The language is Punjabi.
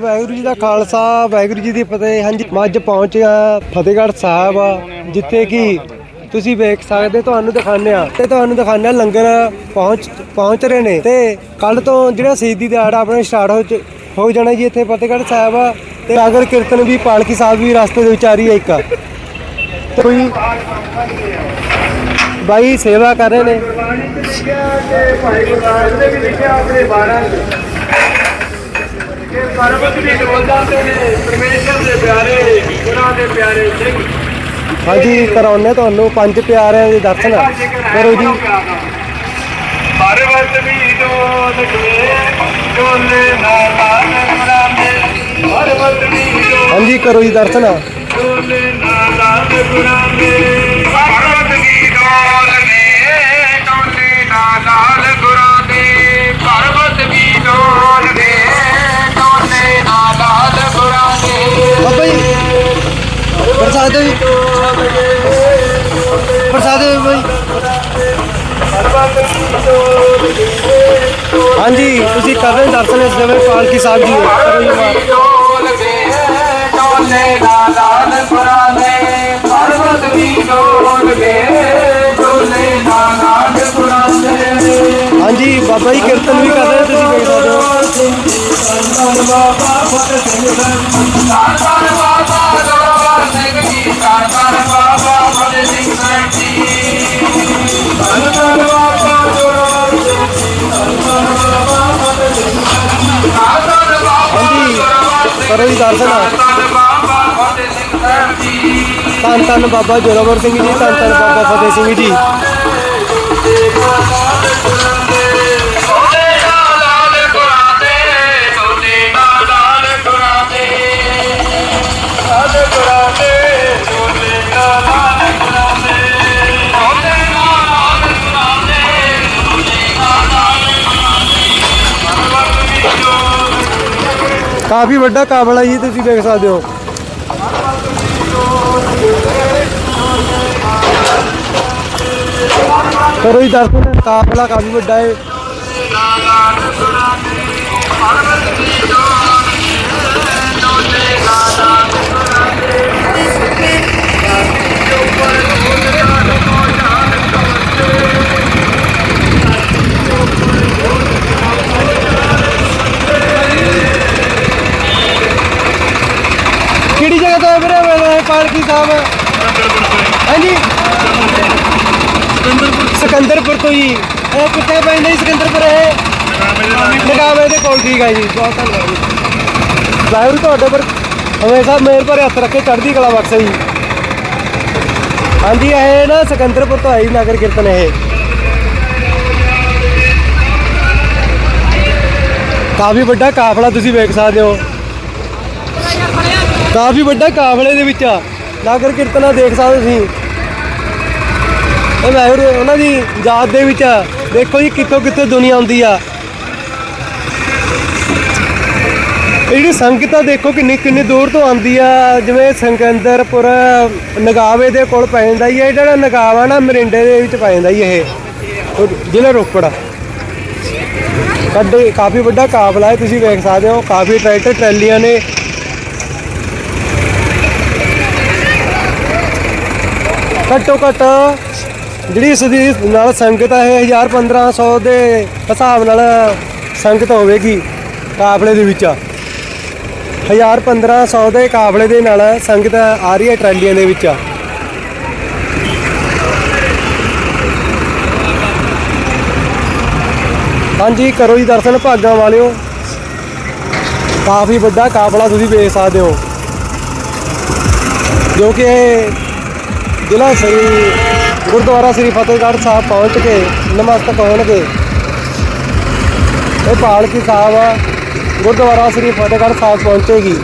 ਵਾਹਿਗੁਰੂ ਜੀ ਦਾ ਖਾਲਸਾ, ਵਾਹਿਗੁਰੂ ਜੀ ਦੀ ਫਤਿਹ। ਹਾਂਜੀ, ਮੈਂ ਅੱਜ ਪਹੁੰਚਿਆ ਫਤਿਹਗੜ੍ਹ ਸਾਹਿਬ, ਜਿੱਥੇ ਕਿ ਤੁਸੀਂ ਵੇਖ ਸਕਦੇ, ਤੁਹਾਨੂੰ ਦਿਖਾਉਂਦੇ ਆ ਤੇ ਤੁਹਾਨੂੰ ਦਿਖਾਉਂਦੇ ਆ ਲੰਗਰ ਪਹੁੰਚ ਪਹੁੰਚ ਰਹੇ ਨੇ। ਤੇ ਕੱਲ ਤੋਂ ਜਿਹੜਾ ਸ਼ਹੀਦੀ ਦਿਹਾੜਾ ਆਪਣਾ ਸਟਾਰਟ ਹੋ ਚ- ਹੋ ਜਾਣਾ ਜੀ ਇੱਥੇ ਫਤਿਹਗੜ੍ਹ ਸਾਹਿਬ। ਤੇ ਨਗਰ ਕੀਰਤਨ ਵੀ, ਪਾਲਕੀ ਸਾਹਿਬ ਵੀ ਰਸਤੇ ਦੇ ਵਿੱਚ ਆ ਰਹੀ ਹੈ ਇੱਕ। ਕੋਈ ਬਾਈ ਸੇਵਾ ਕਰ ਰਹੇ ਨੇ। ਭਾਈ ਗੁਰਦਾਸ ਨੇ ਵੀ ਲਿਖਿਆ ਆਪਣੇ ਬਾਰਾਂ ਕਿ ਪਰਬਤ ਵੀ ਡੋਲਦਾ ਤੇ ਨੇ ਪਰਮੇਸ਼ਰ ਦੇ ਪਿਆਰੇ ਗੁਰਾਂ ਦੇ ਪਿਆਰੇ ਸਿੰਘ। ਹਾਂਜੀ ਕਰਾਉਣੇ ਤੁਹਾਨੂੰ ਪੰਜ ਪਿਆਰਿਆਂ ਦੇ ਦਰਸ਼ਨ। ਕਰੋ ਜੀ ਪਰਬਤ ਵੀ। ਡੋਲ ਗਏ ਡੋਲੇ ਗੁਰਾਂਦੇ ਪਰਬਤ ਵੀ ਡੋਲ ਹਾਂਜੀ ਕਰੋ ਜੀ ਦਰਸ਼ਨ। ਡੋਲੇ ਨਾਲ ਗੁਰਾਂਦੇ ਬਾਬਾ ਜੀ। ਪ੍ਰਸਾਦ ਜੀ। ਪ੍ਰਸਾਦ ਬਾਈ ਹਾਂਜੀ, ਤੁਸੀਂ ਕਰ ਰਹੇ ਦਰਸ਼ਨ ਇਸ ਜਗ੍ਹਾ ਪਾਲਕੀ ਸਾਹਿਬ ਜੀ ਡੋਲੇ ਨਾਲ ਗੁਰਾਂਦੇ ਪਰਬਤ ਵੀ ਡੋਲ ਡੋਲੇ ਨਾਲ ਗੁਰਾਂਦੇ ਹਾਂਜੀ, ਬਾਬਾ ਜੀ, ਕੀਰਤਨ ਵੀ ਕਰ ਰਹੇ ਤੁਸੀਂ। ਕਰੋ ਜੀ ਦਰਸ਼ਨ। ਧੰਨ ਧੰਨ ਧੰਨ ਬਾਬਾ ਜੋਰਾਵਰ ਸਿੰਘ ਜੀ, ਧੰਨ ਧੰਨ ਬਾਬਾ ਫਤਿਹ ਸਿੰਘ ਜੀ। ਕਾਫੀ ਵੱਡਾ ਕਾਬਲਾ ਜੀ ਤੁਸੀਂ ਦੇਖ ਸਕਦੇ ਹੋ। ਕਰੋ ਜੀ ਦਰਸ਼ਨ ਕਾਬਲਾ ਕਾਫੀ ਵੱਡਾ ਹੈ ਕਿਹੜੀ ਜਗ੍ਹਾ ਤੋਂ ਵੀਰੇ? ਮਿਲਦਾ ਪਾਲਕੀ ਸਾਹਿਬ। ਹਾਂਜੀ। ਸਿਕੰਦਰਪੁਰ ਤੋਂ ਜੀ। ਇਹ ਕਿੱਥੇ ਪੈਂਦਾ ਜੀ ਸਿਕੰਦਰਪੁਰ, ਇਹ। ਨਗਾਵੇ ਦੇ ਕੋਲ, ਠੀਕ ਹੈ ਜੀ। ਬਹੁਤ ਧੰਨਵਾਦ ਜੀ। ਵਾਹਿਗੁਰੂ ਤੁਹਾਡੇ ਪਰ ਹਮੇਸ਼ਾ ਮੇਰ ਪਰ ਹੱਥ ਰੱਖੇ, ਚੜ੍ਹਦੀ ਕਲਾ ਬਖਸ਼ੇ ਜੀ। ਹਾਂਜੀ, ਇਹ ਨਾ ਸਿਕੰਦਰਪੁਰ ਤੋਂ ਆਈ ਨਗਰ ਕੀਰਤਨ, ਇਹ। ਕਾਫੀ ਵੱਡਾ ਕਾਫਲਾ ਤੁਸੀਂ ਵੇਖ ਸਕਦੇ ਹੋ। ਕਾਫੀ ਵੱਡਾ ਕਾਫਲੇ ਦੇ ਵਿੱਚ ਆ। ਨਗਰ ਕੀਰਤਨਾ ਦੇਖ ਸਕਦੇ ਤੁਸੀਂ। ਇਹ ਵਾਹਿਗੁਰੂ ਉਹਨਾਂ ਦੀ ਯਾਦ ਦੇ ਵਿੱਚ ਆ। ਦੇਖੋ ਜੀ ਕਿੱਥੋਂ ਕਿੱਥੋਂ ਦੁਨੀਆ ਆਉਂਦੀ ਆ। ਇਹ ਜਿਹੜੀ ਸੰਗਤ ਆ, ਦੇਖੋ ਕਿੰਨੀ ਕਿੰਨੀ ਦੂਰ ਤੋਂ ਆਉਂਦੀ ਆ। ਜਿਵੇਂ ਸੰਗੰਦਰਪੁਰ, ਨਗਾਵੇ ਦੇ ਕੋਲ ਪੈ ਜਾਂਦਾ ਹੀ ਇਹ ਜਿਹੜਾ ਨਗਾਵਾ ਨਾ, ਮਰਿੰਡੇ ਦੇ ਵਿੱਚ ਪੈ ਜਾਂਦਾ ਹੀ ਇਹ। ਜ਼ਿਲ੍ਹਾ ਰੋਪੜ ਕੱਡੇ ਕਾਫੀ ਵੱਡਾ ਕਾਫਲਾ ਹੈ, ਤੁਸੀਂ ਵੇਖ ਸਕਦੇ ਹੋ। ਕਾਫੀ ਟਰੈਕਟਰ, ਟਰੈਲੀਆਂ ਨੇ ਘੱਟੋ ਘੱਟ ਜਿਹੜੀ ਇਸ ਦੀ ਨਾਲ ਸੰਗਤ ਹੈ ਇਹ 1000 1500 ਦੇ ਹਿਸਾਬ ਨਾਲ ਸੰਗਤ ਹੋਵੇਗੀ ਕਾਫਲੇ ਦੇ ਵਿੱਚ। 1000 1500 ਦੇ ਕਾਫਲੇ ਦੇ ਨਾਲ ਸੰਗਤ ਆ ਰਹੀ ਹੈ ਟਰਾਲੀਆਂ ਦੇ ਵਿੱਚ। ਹਾਂਜੀ, ਕਰੋ ਜੀ ਦਰਸ਼ਨ ਭਾਗਾਂ ਵਾਲਿਓ। ਕਾਫੀ ਵੱਡਾ ਕਾਫਲਾ ਤੁਸੀਂ ਵੇਖ ਸਕਦੇ ਹੋ। ਜੋ ਕਿ ਜ਼ਿਲ੍ਹਾ ਸ੍ਰੀ ਗੁਰਦੁਆਰਾ ਸ੍ਰੀ ਫਤਿਹਗੜ੍ਹ ਸਾਹਿਬ ਪਹੁੰਚ ਕੇ ਨਮਸਤਕ ਹੋਣਗੇ। ਇਹ ਪਾਲਕੀ ਸਾਹਿਬ ਗੁਰਦੁਆਰਾ ਸ੍ਰੀ ਫਤਿਹਗੜ੍ਹ ਸਾਹਿਬ ਪਹੁੰਚੇਗੀ।